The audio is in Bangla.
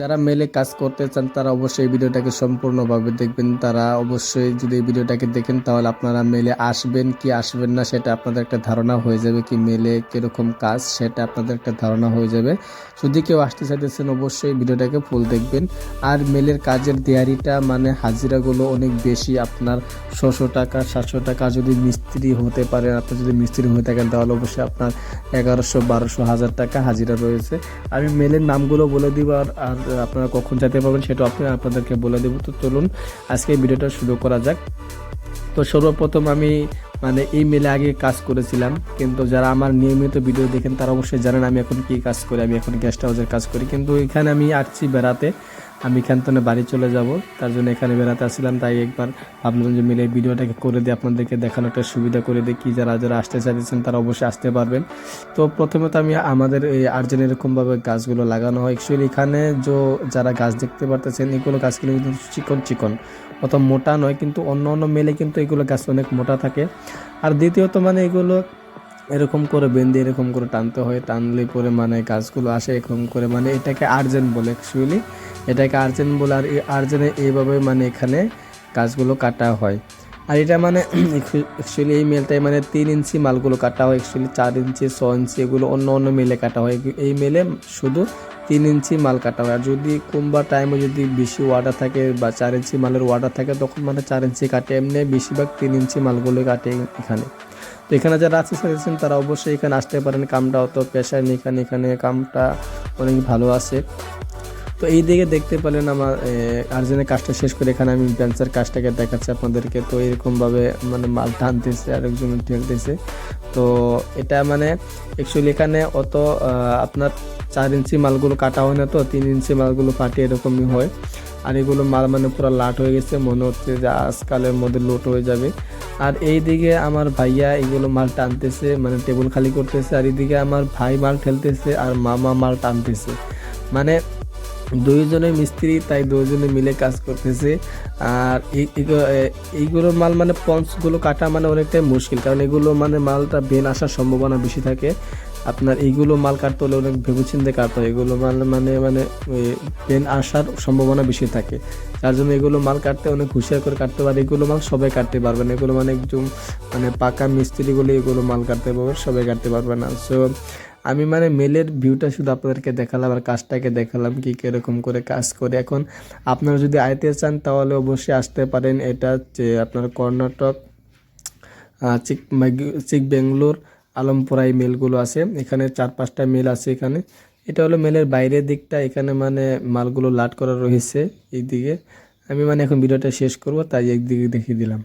যারা মেলে কাজ করতে চান, তারা অবশ্যই এই ভিডিওটাকে সম্পূর্ণভাবে দেখবেন। তারা অবশ্যই যদি এই ভিডিওটাকে দেখেন, তাহলে আপনারা মেলে আসবেন কি আসবেন না, সেটা আপনাদের একটা ধারণা হয়ে যাবে কি মেলে কীরকম কাজ, সেটা আপনাদের একটা ধারণা হয়ে যাবে। যদি কেউ আসতে চাইতেছেন, অবশ্যই ভিডিওটাকে ফুল দেখবেন। আর মেলের কাজের দেয়ারিটা মানে হাজিরাগুলো অনেক বেশি। আপনার ছশো টাকা, সাতশো টাকা যদি মিস্ত্রি হতে পারেন আপনি যদি মিস্ত্রি হয়ে থাকেন, তাহলে অবশ্যই আপনার এগারোশো, বারোশো, হাজার টাকা হাজিরা রয়েছে। আমি মেলের নামগুলো বলে দিব আর আপনারা কখন যেতে পারবেন সেটা আপনি আপনাদেরকে বলে দেবো। তো চলুন, আজকে ভিডিওটা শুরু করা যাক। তো সর্বপ্রথম আমি মানে এই মেলে আগে কাজ করেছিলাম, কিন্তু যারা আমার নিয়মিত ভিডিও দেখেন তারা অবশ্যই জানেন আমি এখন কি কাজ করি, আমি এখন গেস্ট হাউসের কাজ করি। কিন্তু এখানে আমি আসছি বেড়াতে। আমি থেকে বাড়ি চলে যাব, তার জন্য এখানে বেড়াতে আসছিলাম, তাই একবার ভাবলাম যে মিলে ভিডিওটাকে করে দিয়ে আপনাদেরকে দেখানো একটা সুবিধা করে দিই, কি যারা যারা আসতে চাইছেন তারা অবশ্যই আসতে পারবেন। তো প্রথমে তো আমি আমাদের এই আর্জেন এরকমভাবে গাছগুলো লাগানো হয়। অ্যাকচুয়ালি এখানে যে যারা গাছ দেখতে পারতেছেন, এগুলো গাছগুলো কিন্তু চিকন চিকন, অত মোটা নয়, কিন্তু অন্য অন্য মেলে কিন্তু এগুলো গাছ অনেক মোটা থাকে। আর দ্বিতীয়ত মানে এগুলো এরকম করে বেঁধে, এরকম করে টানতে হয়, টানলে পরে মানে গাছগুলো আসে, এরকম করে মানে এটাকে আর্জেন্ট বলে অ্যাকচুয়ালি এটাকে আর্জেন্ট বলে আর এই আর্জেন্টে এইভাবে মানে এখানে গাছগুলো কাটা হয়। আর এটা মানে অ্যাকচুয়ালি এই মেলটায় মানে তিন ইঞ্চি মালগুলো কাটা হয় অ্যাকচুয়ালি চার ইঞ্চি, ছ ইঞ্চি এগুলো অন্য অন্য মেলে কাটা হয়। এই মেলে শুধু তিন ইঞ্চি মাল কাটা হয়। আর যদি কোনবা টাইমে যদি বেশি ওয়াটার থাকে বা চার ইঞ্চি মালের ওয়াটার থাকে, তখন মানে চার ইঞ্চি কাটে। এমনি বেশিরভাগ তিন ইঞ্চি মালগুলো কাটে এখানে। তো এখানে যারা আছে চাইছেন তারা অবশ্যই এখানে আসতে পারেন। কামটা অত পেশায় নেই, এখানে এখানে কামটা অনেক ভালো আছে। তো এই দিকে দেখতে পেলেন আমার আর্জেনের কাজটা শেষ করে এখানে আমি বেঞ্চের কাজটাকে দেখাচ্ছি আপনাদেরকে। তো এরকমভাবে মানে মাল টানতেছে, আরেকজন ঠেলতেছে তো এটা মানে অ্যাকচুয়ালি এখানে অত আপনার চার ইঞ্চি মালগুলো কাটা হয় না তো, তিন ইঞ্চি মালগুলো ফাটে এরকমই হয়। আর এগুলো মাল মানে পুরো লাট হয়ে গেছে, মনে হচ্ছে যে আজকালের মধ্যে লোট হয়ে যাবে। আর এই দিকে আমার ভাইয়া এগুলো মাল টানতেছে মানে টেবিল খালি করতেছে। আর এইদিকে আমার ভাই মাল ঠেলতেছে, আর মামা মাল টানতেছে। মানে দুইজনে মিস্ত্রি, তাই দুইজনে মিলে কাজ করতেছে। আর এইগুলো মাল মানে পঞ্চগুলো কাটা মানে অনেকটাই মুশকিল, কারণ এগুলো মানে মালটা বেন আসার সম্ভাবনা বেশি থাকে। আপনার এইগুলো মাল কাটতে হলে অনেক ভেবেচিন্তে কাটতে হয়। এগুলো মাল মানে মানে পেন আসার সম্ভাবনা বেশি থাকে। তার জন্য এগুলো মাল কাটতে অনেক হুঁশিয়ার করে কাটতে পারে এগুলো মাল সবাই কাটতে পারবে না। এগুলো মানে একদম মানে পাকা মিস্ত্রিগুলো এগুলো মাল কাটতে পারবে, সবাই কাটতে পারবে না। সো আমি মানে মেলের ভিউটা শুধু আপনাদেরকে দেখালাম আর কাজটাকে দেখালাম, কি কীরকম করে কাজ করে। এখন আপনারা যদি আইতে চান তাহলে অবশ্যই আসতে পারেন। এটা যে আপনার কর্ণাটক চিক চিক বেঙ্গলোর, আলমপুরা এই মেলগুলো আছে। এখানে চার পাঁচটা মেল আছে এখানে। এটা হলো মেলের বাইরের দিকটা। এখানে মানে মালগুলো লাট করা রয়েছে এইদিকে। আমি মানে এখন ভিডিওটা শেষ করব, তাই একদিকে দেখিয়ে দিলাম।